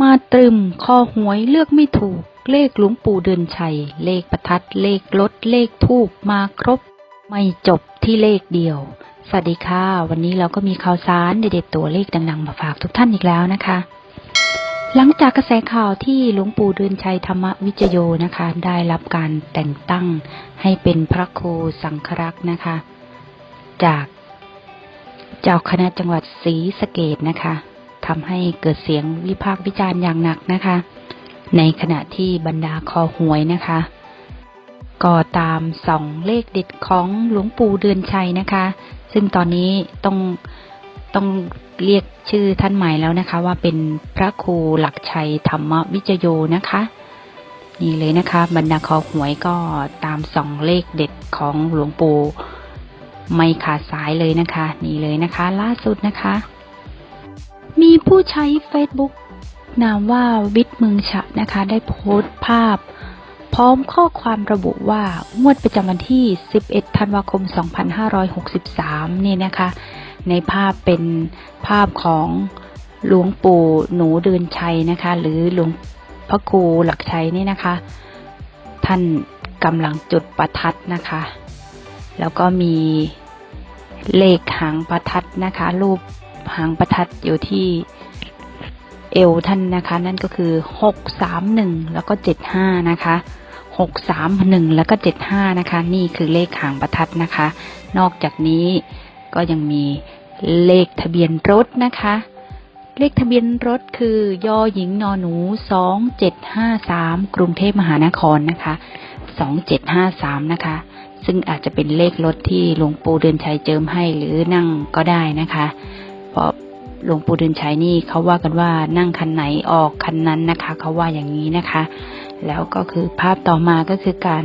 มาตรึมคอหวยเลือกไม่ถูก เลขหลวงปู่เดินชัย เลขประทัดเลขรถเลขทูบมาครบ ไม่จบที่เลขเดียว สวัสดีค่ะ วันนี้เราก็มีข่าวสารเด็ดๆตัวเลขดังๆมาฝากทุกท่านอีกแล้วนะคะ หลังจากกระแสข่าวที่หลวงปู่เดือนชัยธรรมวิจโยนะคะ ได้รับการแต่งตั้งให้เป็นพระครูสังฆรักษ์นะคะ จากเจ้าคณะจังหวัดศรีสะเกดนะคะ ทำให้เกิดเสียงวิพากษ์วิจารณ์อย่างหนักนะคะ ในขณะที่บรรดาคอหวยนะคะ ก็ตามสองเลขเด็ดของหลวงปู่เดือนชัยนะคะ ซึ่งตอนนี้ต้องต้องเรียกชื่อท่านใหม่แล้วนะคะ ว่าเป็นพระครูหลักชัยธรรมวิจโยนะคะนี่เลยนะคะ บรรดาคอหวยก็ตามสองเลขเด็ดของหลวงปู่ไม่ขาดสายเลยนะคะ นี่เลยนะคะ ล่าสุดนะคะ มีผู้ใช้ Facebook นามว่าวิทย์เมืองฉะนะคะ ได้โพสต์ภาพ พร้อมข้อความระบุว่างวดประจำวันที่ 11 ธันวาคม 2563 นี่นะคะ ในภาพเป็นภาพของหลวงปู่หนูเดินชัยนะคะ หรือหลวงพระครูหลักชัยนี่นะคะ ท่านกำลังจุดประทัดนะคะ แล้วก็มีเลขหางประทัดนะคะ รูป หางประทัดอยู่ที่เอวท่านนะคะ นั่นก็คือหกสามหนึ่งแล้วก็เจ็ดห้านะคะหกสามหนึ่งแล้วก็เจ็ดห้านะคะ นี่คือเลขหางประทัดนะคะ นอกจากนี้ก็ยังมีเลขทะเบียนรถนะคะ เลขทะเบียนรถคือยอหญิงนอหนูสองเจ็ดห้าสามกรุงเทพมหานครนะคะสองเจ็ดห้าสามนะคะซึ่งอาจจะเป็นเลขรถที่หลวงปู่เดินชัยเจิมให้หรือนั่งก็ได้นะคะ ราะหลวงปู่เดินชัยนี่เขาว่ากันว่านั่งคันไหนออกคันนั้นนะคะเขาว่าอย่างนี้นะคะ แล้วก็คือภาพต่อมาก็คือการ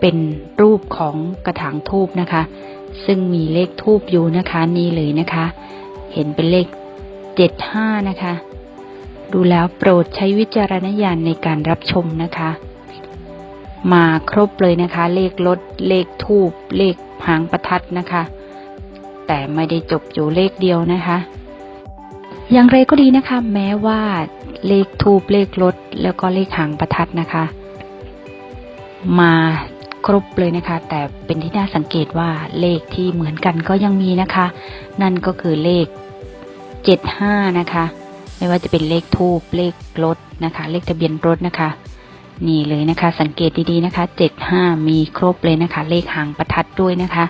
เป็นรูปของกระถางทูบนะคะ ซึ่งมีเลขทูบอยู่นะคะนี่เลยนะคะ เห็นเป็นเลขเจ็ดห้านะคะ ดูแล้วโปรดใช้วิจารณญาณในการรับชมนะคะ มาครบเลยนะคะ เลขรถเลขทูบเลขหางประทัดนะคะ แต่ไม่ได้จบอยู่เลขเดียวนะคะ อย่างไรก็ดีนะคะ แม้ว่าเลขทูบเลขรถแล้วก็เลขหางประทัดนะคะ มาครบเลยนะคะ แต่เป็นที่น่าสังเกตว่าเลขที่เหมือนกันก็ยังมีนะคะ นั่นก็คือเลขเจ็ดห้านะคะ ไม่ว่าจะเป็นเลขทูบเลขรถนะคะ เลขทะเบียนรถนะคะนี่เลยนะคะ สังเกตดีๆนะคะเจ็ดห้ามีครบเลยนะคะ เลขหางประทัดด้วยนะคะ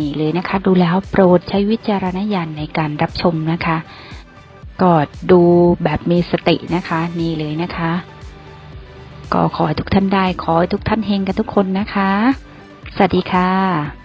นี่เลยนะคะ ดูแล้วโปรดใช้วิจารณญาณในการรับชมนะคะ ก็ดูแบบมีสตินะคะ นี่เลยนะคะ ก็ขอให้ทุกท่านได้ ขอให้ทุกท่านเฮงกันทุกคนนะคะ สวัสดีค่ะ